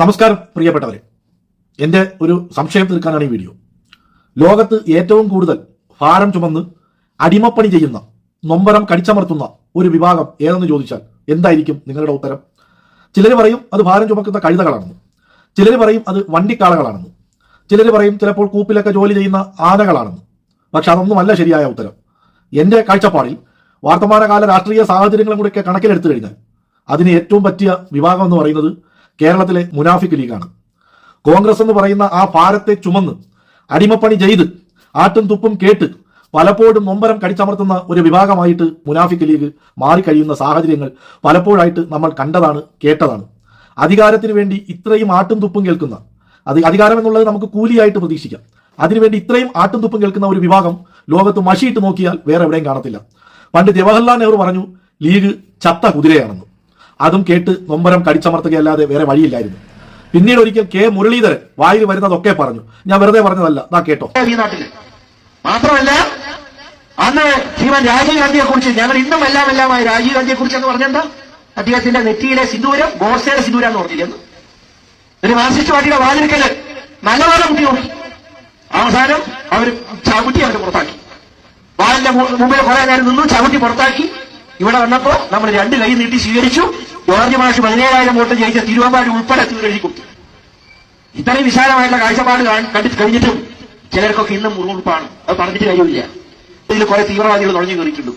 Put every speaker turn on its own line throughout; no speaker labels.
നമസ്കാരം പ്രിയപ്പെട്ടവരെ. എന്റെ ഒരു സംശയം തീർക്കാനാണ് ഈ വീഡിയോ. ലോകത്ത് ഏറ്റവും കൂടുതൽ ഭാരം ചുമന്ന് അടിമപ്പണി ചെയ്യുന്ന നൊമ്പരം കടിച്ചമർത്തുന്ന ഒരു വിഭാഗം ഏതെന്ന് ചോദിച്ചാൽ എന്തായിരിക്കും നിങ്ങളുടെ ഉത്തരം? ചിലർ പറയും അത് ഭാരം ചുമക്കുന്ന കഴുതകളാണെന്ന്. ചിലർ പറയും അത് വണ്ടിക്കാളകളാണെന്ന്. ചിലർ പറയും ചിലപ്പോൾ കൂപ്പിലൊക്കെ ജോലി ചെയ്യുന്ന ആനകളാണെന്ന്. പക്ഷെ അതൊന്നുമല്ല ശരിയായ ഉത്തരം. എന്റെ കാഴ്ചപ്പാടിൽ വർത്തമാനകാല രാഷ്ട്രീയ സാഹചര്യങ്ങളും കൂടെയൊക്കെ കണക്കിലെടുത്തു കഴിഞ്ഞാൽ അതിന് ഏറ്റവും പറ്റിയ വിഭാഗം എന്ന് പറയുന്നത് കേരളത്തിലെ മുനാഫിക് ലീഗാണ്. കോൺഗ്രസ് എന്ന് പറയുന്ന ആ ഭാരത്തെ ചുമന്ന് അടിമപ്പണി ചെയ്ത് ആട്ടും തുപ്പും കേട്ട് പലപ്പോഴും നൊമ്പരം കടിച്ചമർത്തുന്ന ഒരു വിഭാഗമായിട്ട് മുനാഫിക് ലീഗ് മാറിക്കഴിയുന്ന സാഹചര്യങ്ങൾ പലപ്പോഴായിട്ട് നമ്മൾ കണ്ടതാണ് കേട്ടതാണ്. അധികാരത്തിന് വേണ്ടി ഇത്രയും ആട്ടും തുപ്പും കേൾക്കുന്ന അത് അധികാരം എന്നുള്ളത് നമുക്ക് കൂലിയായിട്ട് പ്രതീക്ഷിക്കാം. അതിനുവേണ്ടി ഇത്രയും ആട്ടും തുപ്പും കേൾക്കുന്ന ഒരു വിഭാഗം ലോകത്ത് മഷിയിട്ട് നോക്കിയാൽ വേറെ എവിടെയും കാണത്തില്ല. പണ്ട് ജവഹർലാൽ നെഹ്റു പറഞ്ഞു ലീഗ് ചത്ത കുതിരയാണെന്ന്. അതും കേട്ട് നൊമ്പരം കടിച്ചമർത്തുകയല്ലാതെ വേറെ വഴിയില്ലായിരുന്നു. പിന്നീട് ഒരിക്കൽ കെ മുരളീധരൻ വായിൽ വരുന്നതൊക്കെ പറഞ്ഞു. ഞാൻ വെറുതെ പറഞ്ഞതല്ല. ദാ കേട്ടോ.
മാത്രമല്ല അന്ന് ശ്രീമാൻ രാജീവ് ഗാന്ധിയെ കുറിച്ച് ഞങ്ങൾ ഇന്നും എല്ലാം എല്ലാമായി രാജീവ് ഗാന്ധിയെ കുറിച്ച് എന്ന് പറഞ്ഞെന്താ? അദ്ദേഹത്തിന്റെ നെറ്റിയിലെ സിന്ദൂരം ഗോഡ്സയുടെ സിന്ദൂരം എന്ന് പറഞ്ഞിരുന്നു. ഒരു മാർസിസ്റ്റ് പാർട്ടിയുടെ വാതിൽക്കൽ നല്ലപോലെ കുട്ടി നോക്കി. അവസാനം അവർ ചവിട്ടി അവർ പുറത്താക്കി. വാലിന്റെ മുമ്പിൽ കുറെ നേരം നിന്നു ചവിട്ടി പുറത്താക്കി. ഇവിടെ വന്നപ്പോ നമ്മൾ രണ്ട് കൈ നീട്ടി സ്വീകരിച്ചു. ജോർജ് മാഷ് പതിനേഴായിരം വോട്ട് ജയിച്ച തിരുവമ്പാടി ഉൾപ്പെടെ എഴുതി കൊടുത്തു ഇത്രയും വിശാലമായിട്ടുള്ള കാഴ്ചപ്പാട് കണ്ടിട്ട് കഴിഞ്ഞിട്ടും ചിലർക്കൊക്കെ ഇന്നും മുറുമുറുപ്പാണ് അത് പറഞ്ഞിട്ട് കാര്യമില്ല. ഇതിൽ കുറെ തീവ്രവാദികൾ നുഴഞ്ഞു കയറിയിട്ടുണ്ട്.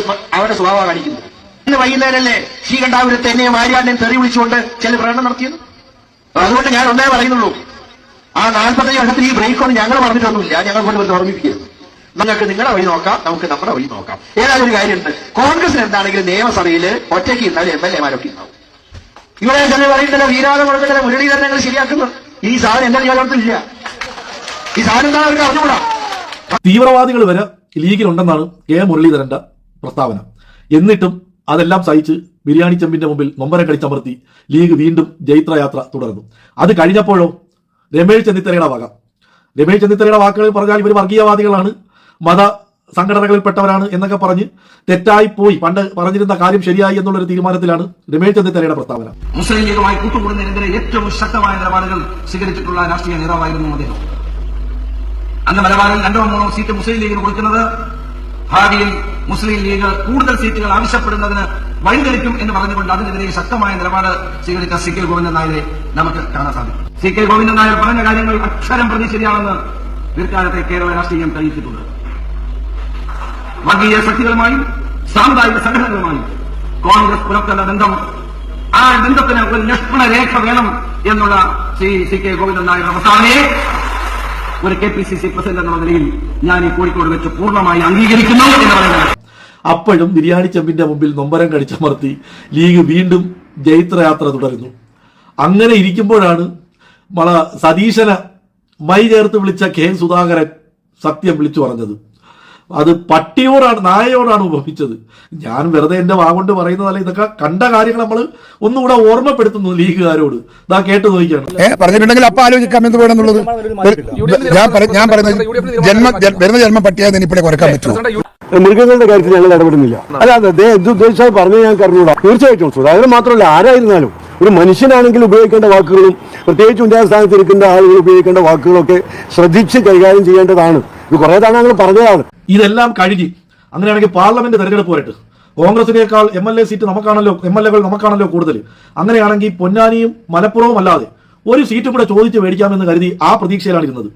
സ്വ- അവരുടെ സ്വഭാവം കാണിക്കുന്നു ഇന്ന് വൈകുന്നേരമല്ലേ ശ്രീകണ്ഠാപുരത്ത് എന്നെ മാര്യാടിനെ തെറി വിളിച്ചുകൊണ്ട് ചില പ്രകടനം നടത്തിയത്? അതുകൊണ്ട് ഞാൻ ഒന്നേ പറയുന്നുള്ളൂ. ആ നാൽപ്പത്തഞ്ച് വർഷത്തിൽ ഈ ബ്രേക്ക് ഒന്നും ഞങ്ങൾ പറഞ്ഞിട്ടൊന്നുമില്ല ഞങ്ങൾ കൊണ്ട് ഓർമ്മിപ്പിക്കരുത് നിങ്ങൾക്ക് നിങ്ങളുടെ വഴി നോക്കാം നമുക്ക് നമ്മുടെ വഴി നോക്കാം. ഏതായാലും ഒരു കാര്യമുണ്ട്. കോൺഗ്രസിന് എന്താണെങ്കിലും നിയമസഭയിൽ ഒറ്റയ്ക്ക് ഇന്നലെ എം എൽ എമാരൊക്കെ ഉണ്ടാവും. ഇവിടെ ചില പറയുന്നില്ല വീരാതെ കൊടുക്കുന്ന മുരളീധരനങ്ങൾ ശരിയാക്കുന്നത് ഈ സാധനം എന്റെ നിയമത്തിലില്ല ഈ സാധനം എന്താണ് അവർക്ക് അറിഞ്ഞുകൂടാ?
തീവ്രവാദികൾ വരെ ലീഗിലുണ്ടെന്നാണ് കെ മുരളീധരന്റെ പ്രസ്താവന. എന്നിട്ടും അതെല്ലാം സഹിച്ച് ബിരിയാണി ചെമ്പിന്റെ മുമ്പിൽ നൊമ്പരം കടിച്ചമർത്തി ലീഗ് വീണ്ടും ജൈത്രയാത്ര തുടർന്നു. അത് കഴിഞ്ഞപ്പോഴോ രമേശ് ചെന്നിത്തലയുടെ വക. രമേശ് ചെന്നിത്തലയുടെ വാക്കുകൾ പറഞ്ഞാൽ ഇവർ വർഗീയവാദികളാണ്. മത സംഘടനകളിൽപ്പെട്ടവരാണ് എന്നൊക്കെ പറഞ്ഞ് തെറ്റായി പോയി. പണ്ട് പറഞ്ഞിരുന്ന കാര്യം ശരിയായി എന്നുള്ളൊരു തീരുമാനത്തിലാണ് രമേശ് ചെന്നിത്തലയുടെ പ്രസ്താവന.
മുസ്ലിം ലീഗുമായി കൂട്ടുകൂടുന്നതിനെതിരെ ഏറ്റവും ശക്തമായ നിലപാടുകൾ സ്വീകരിച്ചിട്ടുള്ള രാഷ്ട്രീയ നേതാവായിരുന്നു അദ്ദേഹം. അന്ന് മലബാറിൽ രണ്ടോ മൂന്നോ സീറ്റ് മുസ്ലിം ലീഗിന് കൊടുക്കുന്നത് ഭാവിയിൽ മുസ്ലിം ലീഗ് കൂടുതൽ സീറ്റുകൾ ആവശ്യപ്പെടുന്നതിന് വഴിതെളിക്കും എന്ന് പറഞ്ഞുകൊണ്ട് അതിനെതിരെ ശക്തമായ നിലപാട് സ്വീകരിച്ച സി കെ ഗോവിന്ദൻ നായരെ നമുക്ക് കാണാൻ സാധിക്കും. സി കെ ഗോവിന്ദൻ നായർ പറഞ്ഞ കാര്യങ്ങൾ അക്ഷരം പ്രതി ശരിയാണെന്ന് പിൽക്കാലത്തെ കേരള രാഷ്ട്രീയം തെളിയിച്ചിട്ടുണ്ട്. വർഗീയ ശക്തികളുമായും സാമുദായിക സംഘടനകളുമായും കോൺഗ്രസ് പുലർത്തുന്ന ബന്ധം ആ ബന്ധത്തിന് ഒരു ലക്ഷ്മണ രേഖ വേണം എന്നുള്ള ശ്രീ സി കെ ഗോവിന്ദൻ നായരുടെ അവസാനയെ ഒരു K P C C president എന്നുള്ള നിലയിൽ ഞാൻ ഈ കോഴിക്കോട് വെച്ച് പൂർണമായി അംഗീകരിക്കുന്നു എന്ന് പറയുന്നത്.
അപ്പോഴും ബിരിയാണി ചെമ്പിന്റെ മുമ്പിൽ നൊമ്പരം കടിച്ചമർത്തി ലീഗ് വീണ്ടും ജൈത്രയാത്ര തുടരുന്നു. അങ്ങനെ ഇരിക്കുമ്പോഴാണ് മള സതീശന മൈ ചേർത്ത് വിളിച്ച കെ സുധാകരൻ സത്യം വിളിച്ചു പറഞ്ഞത്. അത് പട്ടിയോടാണ് നായയോടാണ് ഉപമിച്ചത്. ഞാൻ വെറുതെ എന്റെ വാഗൊണ്ട് പറയുന്നതല്ല ഇതൊക്കെ കണ്ട കാര്യങ്ങൾ നമ്മൾ ഒന്നുകൂടെ ഓർമ്മപ്പെടുത്തുന്നു ലീഗുകാരോട്. ഇതാ കേട്ട് നോക്കിയാണ്.
പറഞ്ഞിട്ടുണ്ടെങ്കിൽ അപ്പൊ ആലോചിക്കാം എന്ത് വേണമെന്നുള്ളത് ഞാൻ ഞാൻ പറയുന്നത് ജന്മ വരുന്ന ജന്മം പട്ടിയാതെ ഇനിയിപ്പോഴേ കുറയ്ക്കാൻ പറ്റുമോ
മൃഗങ്ങളുടെ കാര്യത്തിൽ ഞങ്ങൾ ഇടപെടുന്നില്ല. അല്ലാതെ എന്ത് പറഞ്ഞു ഞാൻ കറിഞ്ഞൂടാ തീർച്ചയായിട്ടും സുധാകരൻ മാത്രമല്ല ആരായിരുന്നാലും ഒരു മനുഷ്യനാണെങ്കിൽ ഉപയോഗിക്കേണ്ട വാക്കുകളും പ്രത്യേകിച്ച് ഉന്നത സ്ഥാനത്ത് ഇരിക്കുന്ന ആളുകൾ ഉപയോഗിക്കേണ്ട വാക്കുകളൊക്കെ ശ്രദ്ധിച്ച് കൈകാര്യം ചെയ്യേണ്ടതാണ്. ഇത് കുറെ തവണ ഞങ്ങൾ പറഞ്ഞതാണ്.
ഇതെല്ലാം കഴുകി അങ്ങനെയാണെങ്കിൽ പാർലമെന്റ് തെരഞ്ഞെടുപ്പ് വരട്ടെ കോൺഗ്രസിനേക്കാൾ എം എൽ എ സീറ്റ് നമുക്കാണല്ലോ എം എൽ എകൾ നമുക്കാണല്ലോ കൂടുതൽ. അങ്ങനെയാണെങ്കിൽ പൊന്നാനിയും മലപ്പുറവും അല്ലാതെ ഒരു സീറ്റും കൂടെ ചോദിച്ച് മേടിക്കാമെന്ന് കരുതി ആ പ്രതീക്ഷയിലാണ് ഇരുന്നത്.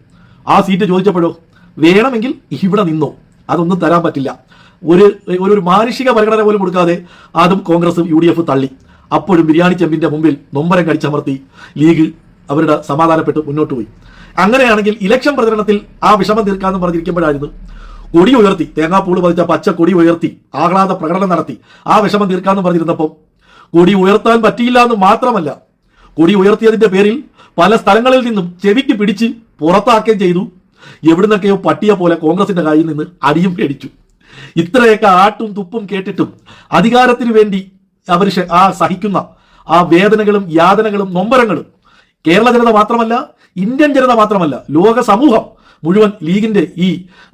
ആ സീറ്റ് ചോദിച്ചപ്പോഴോ വേണമെങ്കിൽ ഇവിടെ നിന്നോ അതൊന്നും തരാൻ പറ്റില്ല. ഒരു ഒരു മാനുഷിക പരിഗണന പോലും കൊടുക്കാതെ അതും കോൺഗ്രസും യു തള്ളി. അപ്പോഴും ബിരിയാണി ചെമ്പിന്റെ മുമ്പിൽ നൊമ്പരം കടിച്ചമർത്തി ലീഗ് അവരുടെ സമാധാനപ്പെട്ട് മുന്നോട്ട് പോയി. അങ്ങനെയാണെങ്കിൽ ഇലക്ഷൻ പ്രചരണത്തിൽ ആ വിഷമം തീർക്കാമെന്ന് പറഞ്ഞിരിക്കുമ്പോഴായിരുന്നു കൊടി ഉയർത്തി തേങ്ങാപ്പൂൾ പതിച്ച പച്ച കൊടി ഉയർത്തി ആഹ്ലാദ പ്രകടനം നടത്തി. ആ വിഷമം തീർക്കാമെന്ന് പറഞ്ഞിരുന്നപ്പോൾ കൊടി ഉയർത്താൻ പറ്റിയില്ല എന്ന് മാത്രമല്ല കൊടി ഉയർത്തിയതിന്റെ പേരിൽ പല സ്ഥലങ്ങളിൽ നിന്നും ചെവിക്ക് പിടിച്ച് പുറത്താക്കുകയും ചെയ്തു. എവിടുന്നൊക്കെയോ പട്ടിയ പോലെ കോൺഗ്രസിന്റെ കയ്യിൽ നിന്ന് അടിയും പേടിച്ചു ഇത്രയൊക്കെ ആട്ടും തുപ്പും കേട്ടിട്ടും അധികാരത്തിനു വേണ്ടി അവർ ആ സഹിക്കുന്ന ആ വേദനകളും യാതനകളും നൊമ്പരങ്ങളും കേരള ജനത മാത്രമല്ല ഇന്ത്യൻ ജനത മാത്രമല്ല ലോക സമൂഹം മുഴുവൻ ലീഗിന്റെ ഈ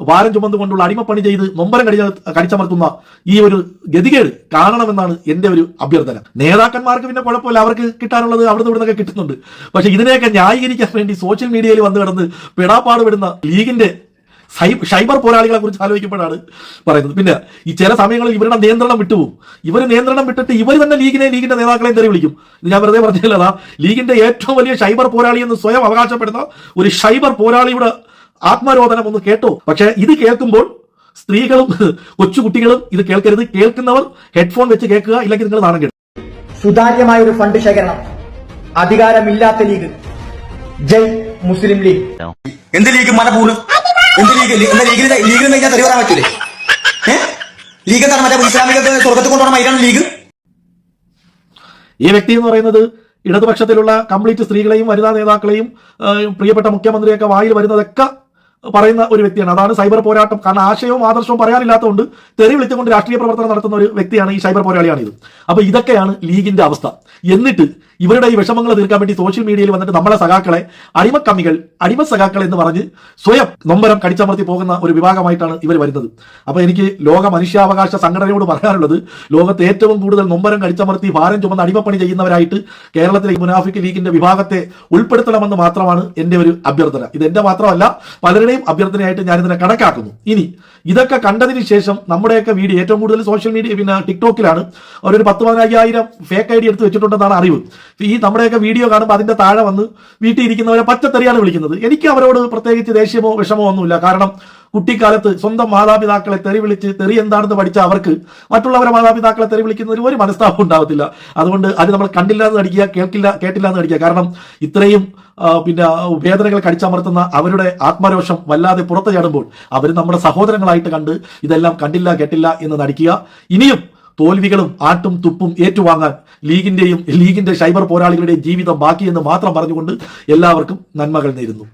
ഭാരം ചുമന്നുകൊണ്ടുള്ള അടിമപ്പണി ചെയ്ത് നൊമ്പരം കടിച്ച കടിച്ചമർത്തുന്ന ഈ ഒരു ഗതികേട് കാണണമെന്നാണ് എന്റെ ഒരു അഭ്യർത്ഥന. നേതാക്കന്മാർക്ക് പിന്നെ കുഴപ്പമില്ല അവർക്ക് കിട്ടാനുള്ളത് അവിടുന്ന് ഇവിടുന്നൊക്കെ കിട്ടുന്നുണ്ട്. പക്ഷെ ഇതിനെയൊക്കെ ന്യായീകരിക്കാൻ വേണ്ടി സോഷ്യൽ മീഡിയയിൽ വന്നു കിടന്ന് പെടാപ്പാട് വിടുന്ന ലീഗിന്റെ സൈബർ പോരാളികളെ കുറിച്ച് ആലോചിക്കുമ്പോഴാണ് പറയുന്നത്. പിന്നെ ഈ ചില സമയങ്ങളിൽ ഇവരുടെ നിയന്ത്രണം വിട്ടുപോകും. ഇവർ നിയന്ത്രണം വിട്ടിട്ട് ഇവർ തന്നെ ലീഗിനെ ലീഗിന്റെ നേതാക്കളെ തെറി വിളിക്കും. ഇത് ഞാൻ വെറുതെ പറഞ്ഞില്ലതാ ലീഗിന്റെ ഏറ്റവും വലിയ സൈബർ പോരാളി എന്ന് സ്വയം അവകാശപ്പെടുന്ന ഒരു സൈബർ പോരാളിയുടെ ആത്മരോധനം ഒന്ന് കേട്ടോ. പക്ഷേ ഇത് കേൾക്കുമ്പോൾ സ്ത്രീകളും കൊച്ചുകുട്ടികളും ഇത് കേൾക്കരുത്. കേൾക്കുന്നവർ ഹെഡ്ഫോൺ വെച്ച് കേൾക്കുക ഇല്ലെങ്കിൽ നിങ്ങൾ നാണം കേട്ടു
സുതാര്യമായ ഒരു ഫണ്ട് ശേഖരണം. അധികാരമില്ലാത്ത ലീഗ്. ജയ് മുസ്ലിം ലീഗ്.
എന്ത് ലീഗ്? മല പൂണ് എന്ത് ലീഗ് ലീ- ലീഗിൽ ലീഗിന് കഴിഞ്ഞാൽ തെറി പറയാൻ പറ്റൂലേ? ഏഹ് ലീഗ് എന്താണ് മറ്റേ ഇസ്ലാമിക സ്വർഗത്തിൽ കൊണ്ടുപോകണം അതിനാണ് ലീഗ്?
ഈ വ്യക്തി എന്ന് പറയുന്നത് ഇടതുപക്ഷത്തിലുള്ള കംപ്ലീറ്റ് സ്ത്രീകളെയും വനിതാ നേതാക്കളെയും പ്രിയപ്പെട്ട മുഖ്യമന്ത്രിയൊക്കെ വായിൽ വരുന്നതൊക്കെ പറയുന്ന ഒരു വ്യക്തിയാണ്. അതാണ് സൈബർ പോരാട്ടം. കാരണം ആശയവും ആദർശവും പറയാനില്ലാത്തതുകൊണ്ട് തെറി വിളിച്ചുകൊണ്ട് രാഷ്ട്രീയ പ്രവർത്തനം നടത്തുന്ന ഒരു വ്യക്തിയാണ് ഈ സൈബർ പോരാളിയാണ് ഇത്. അപ്പൊ ഇതൊക്കെയാണ് ലീഗിന്റെ അവസ്ഥ. എന്നിട്ട് ഇവരുടെ ഈ വിഷമങ്ങൾ തീർക്കാൻ വേണ്ടി സോഷ്യൽ മീഡിയയിൽ വന്നിട്ട് നമ്മളെ സഖാക്കളെ അടിമക്കമ്മികൾ അടിമ സഖാക്കൾ എന്ന് പറഞ്ഞ് സ്വയം നൊമ്പരം കടിച്ചമർത്തി പോകുന്ന ഒരു വിഭാഗമായിട്ടാണ് ഇവർ വരുന്നത്. അപ്പൊ എനിക്ക് ലോക മനുഷ്യാവകാശ സംഘടനയോട് പറയാനുള്ളത് ലോകത്ത് ഏറ്റവും കൂടുതൽ നൊമ്പരം കടിച്ചമർത്തി ഭാരം ചുമന്ന് അടിമപ്പണി ചെയ്യുന്നവരായിട്ട് കേരളത്തിലെ മുനാഫിക് ലീഗിന്റെ വിഭാഗത്തെ ഉൾപ്പെടുത്തണമെന്ന് മാത്രമാണ് എന്റെ ഒരു അഭ്യർത്ഥന. ഇത് എന്റെ മാത്രമല്ല പലരുടെയും അഭ്യർത്ഥനയായിട്ട് ഞാനിതിനെ കണക്കാക്കുന്നു. ഇനി ഇതൊക്കെ കണ്ടതിന് ശേഷം നമ്മുടെയൊക്കെ വീഡിയോ ഏറ്റവും കൂടുതൽ സോഷ്യൽ മീഡിയ പിന്നെ ടിക്ടോക്കിലാണ് അവരൊരു പത്ത് പതിനായിരം ഫേക്ക് ഐ ഡി എടുത്ത് വെച്ചിട്ടുണ്ടെന്നാണ് അറിവ്. ഈ നമ്മുടെയൊക്കെ വീഡിയോ കാണുമ്പോൾ അതിന്റെ താഴെ വന്ന് വീട്ടിൽ ഇരിക്കുന്നവരെ പച്ചത്തെറിയാണ് വിളിക്കുന്നത്. എനിക്ക് അവരോട് പ്രത്യേകിച്ച് ദേഷ്യമോ വിഷമോ ഒന്നുമില്ല. കാരണം കുട്ടിക്കാലത്ത് സ്വന്തം മാതാപിതാക്കളെ തെറി വിളിച്ച് തെറി എന്താണെന്ന് പഠിച്ച അവർക്ക് മറ്റുള്ളവരെ മാതാപിതാക്കളെ തെറി വിളിക്കുന്നതിന് ഒരു മനസ്താപം ഉണ്ടാവത്തില്ല. അതുകൊണ്ട് അത് നമ്മൾ കണ്ടില്ല എന്ന് അടിക്കുക കേൾക്കില്ല കേട്ടില്ല എന്ന് അടിക്കുക കാരണം ഇത്രയും പിന്നെ വേദനകൾ കടിച്ചമർത്തുന്ന അവരുടെ ആത്മരോഷം വല്ലാതെ പുറത്തു ചാടുമ്പോൾ അവർ നമ്മുടെ സഹോദരങ്ങളായിട്ട് കണ്ട് ഇതെല്ലാം കണ്ടില്ല കേട്ടില്ല എന്ന് നടിക്കുക. ഇനിയും തോൽവികളും ആട്ടും തുപ്പും ഏറ്റുവാങ്ങാൻ ലീഗിന്റെയും ലീഗിന്റെ സൈബർ പോരാളികളുടെയും ജീവിതം ബാക്കിയെന്ന് മാത്രം പറഞ്ഞുകൊണ്ട് എല്ലാവർക്കും നന്മകൾ നേരുന്നു.